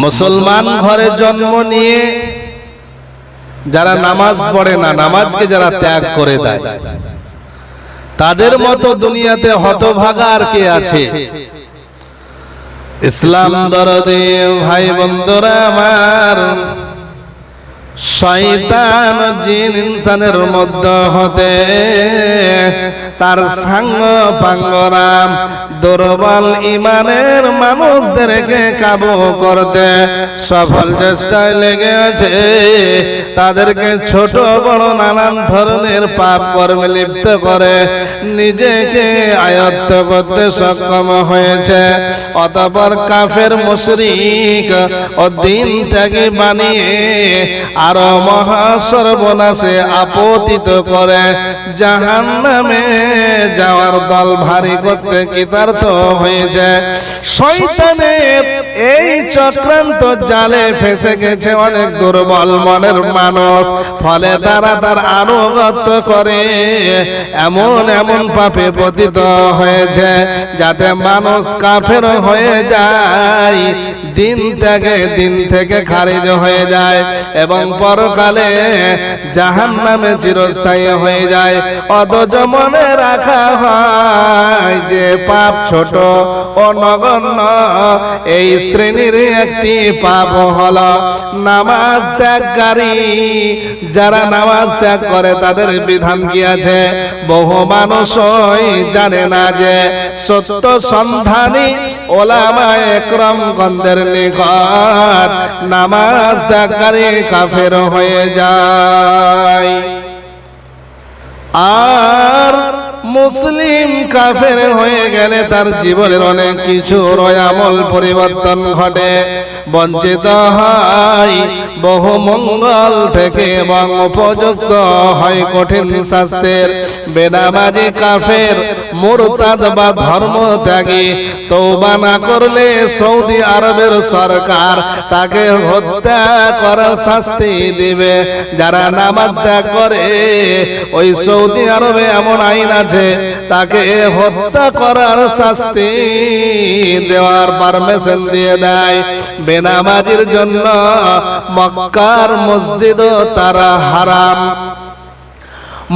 মুসলমান ঘরে জন্ম নিয়ে যারা নামাজ পড়ে না, নামাজকে যারা ত্যাগ করে দেয়, তাদের মতো দুনিয়াতে হতভাগা আর কে আছে? ইসলাম দরদে, ভাই বন্ধুরা আমার শয়তান জিন ইনসানের মধ্যে হতে তার সাঙ্গ পাঙ্গরাম দুর্বল ইমানের মানুষদেরকে কাবু করতে সফল চেষ্টায় লেগে আছে তাদেরকে ছোট বড় নানান ধরনের পাপ কর্মে লিপ্ত করে নিজেকে আয়ত্ত করতে সক্ষম হয়েছে। অতপর কাফের মুশরিক ও দিন ত্যাগী বানিয়ে আরও মহা সর্বনাশে আপতিত করে জাহান নামে যাওয়ার দল ভারী করতে কৃতার্থ হয়েছে। শয়তানের এই চক্রান্ত জালে ফেসে গেছে অনেক দুর্বল মনের মানুষ, ফলে তারা তার আনুগত্য করে এমন এমন পাপে পতিত হয়েছে, যাতে মানুষ কাফের হয়ে যায়। দিন থেকে দিন থেকে খারিজ হয়ে যায় এবং পরকালে জাহান নামে চিরস্থায়ী হয়ে যায়। অথচ মনে রাখা হয় যে পাপ ছোট ও নগণ্য, এই শ্রেণির একটি পাপ হল নামাজ ত্যাগকারী। যারা নামাজ ত্যাগ করে তাদের বিধান কি আছে? বহু মানুষই জানে না যে সত্য সন্ধানী ওলামা একরম গন্ধের নিকট নামাজ দাকারে কাফের হয়ে যায়। আর মুসলিম কাফের হয়ে গেলে তার জীবনের অনেক কিছু রয়ামল পরিবর্তন ঘটে। বঞ্চিত হয়। বহু মঙ্গল থেকে এবং উপযুক্ত হয় কঠিন শাস্ত্রের বেনামাজি কাফের, মুরতাদ বা ধর্ম ত্যাগী তৌবা না করলে সৌদি আরবের সরকার তাকে হত্যা করার শাস্তি দিবে। যারা নামাজ ত্যাগ করে, ওই সৌদি আরবে এমন আইন আছে, তাকে হত্যা করার শাস্তি দেওয়ার পারমিশন দিয়ে দেয়। বেনামাজির জন্য মক্কার মসজিদ তারা হারাম।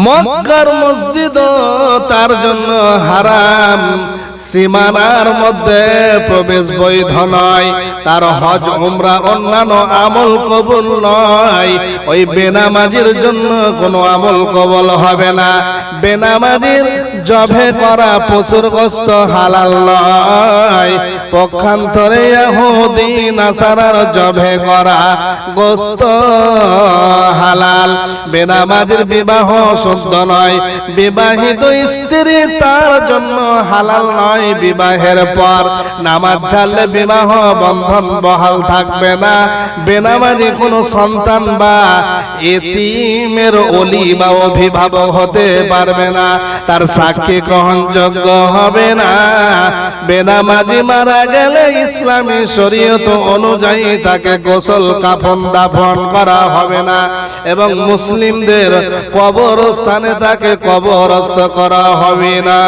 মক্কার মসজিদ তার জন্য হারাম। সীমানার মধ্যে প্রবেশ বৈধ নয়। তার হজ, উমরা অন্যান্য আমল কবুল নয়। ওই বেনামাজির জন্য কোনো আমল কবল হবে না। বেনামাজির জবে করা পশুর গোস্ত হালাল নয় পক্ষান্তরে ইহুদি নাসারার জবে করা গোস্ত হালাল। বেনামাজির বিবাহ শুদ্ধ নয়। বিবাহিত স্ত্রী তার জন্য হালাল নয় বিবাহের পর। নামাজ ছাড়লে বিবাহ বন্ধন বহাল থাকবে না। বেনামাজি কোনো সন্তান বা এতিমের অলি বা অভিভাবক হতে পারবে না। তার সাক্ষী গ্রহণযোগ্য হবে না। বেনামাজি মারা গেলে ইসলামী শরীয়ত অনুযায়ী তাকে গোসল, কাফন, দাফন করা হবে না। এবং মুসলিমদের কবরস্থানে তাকে কবরস্থ করা হবে না।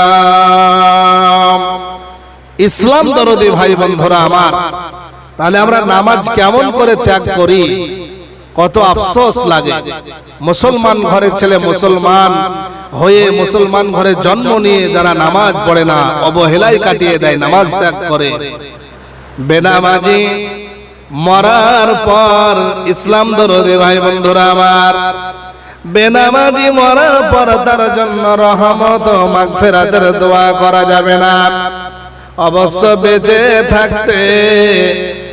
ইসলাম দরদি ভাই বন্ধুরা আমার, তাহলে আমরা নামাজ কেমন করে ত্যাগ করি? কত আফসোস লাগে। মুসলমান ঘরের ছেলে মুসলমান হয়ে মুসলমান ঘরে জন্ম নিয়ে যারা নামাজ পড়ে না অবহেলাই কাটিয়ে দেয় নামাজ ত্যাগ করে। বেনামাজি মরার পর ইসলাম দরদে ভাই বন্ধুরা আমার। বেনামাজি মরার পর তার জন্য রহমত মাগফিরাতের দোয়া করা যাবে না। অবশ্য বেঁচে থাকতে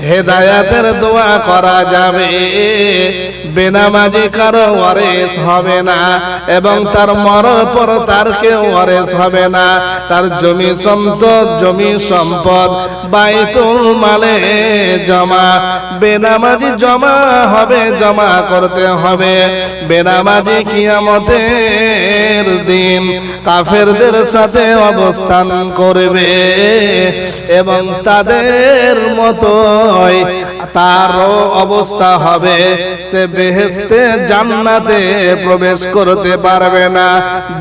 হেদায়াতের দোয়া করা যাবে। বেনামাজি কারও ওয়ারেস হবে না এবং তার মরার পর তার কেউ ওয়ারেস হবে না। তার জমি সম্পদ জমি সম্পদ বাইতুল মালে জমা। বেনামাজি জমা হবে জমা করতে হবে। বেনামাজি কিয়ামতের দিন কাফেরদের সাথে অবস্থান করবে। এবং তাদের মতোই তারও অবস্থা হবে। সে বেহেস্তে জান্নাতে প্রবেশ করতে পারবে না।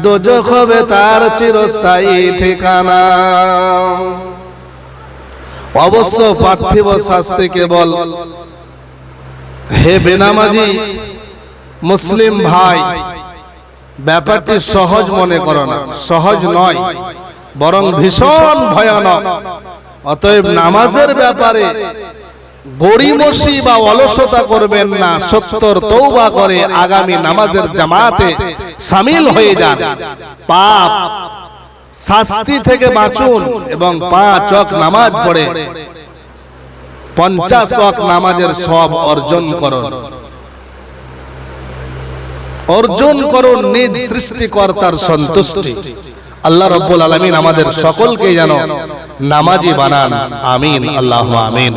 দোজক হবে তার চিরস্থায়ী ঠিকানা। অবশ্য পার্থিব শাস্তি কেবল হে বেনামাজি মুসলিম ভাই, ব্যাপারটি সহজ মনে করো না, সহজ নয়। বরং ভীষণ ভয়ানক। অতএব নামাজের ব্যাপারে গড়িমসি বা অলসতা করবেন না সত্তর তৌবা করে আগামী নামাজের জামাতে সামিল হয়ে যান। পাপ শাস্তি থেকে বাঁচুন এবং পাঁচ অক নামাজ পড়ে পঞ্চাশ অক নামাজের সব অর্জন করুন। অর্জন করুন নিজ সৃষ্টিকর্তার সন্তুষ্টি। আল্লাহ রব্বুল আলমিন আমাদের সকলকে যেন নামাজি বানান আমিন আল্লাহ আমিন।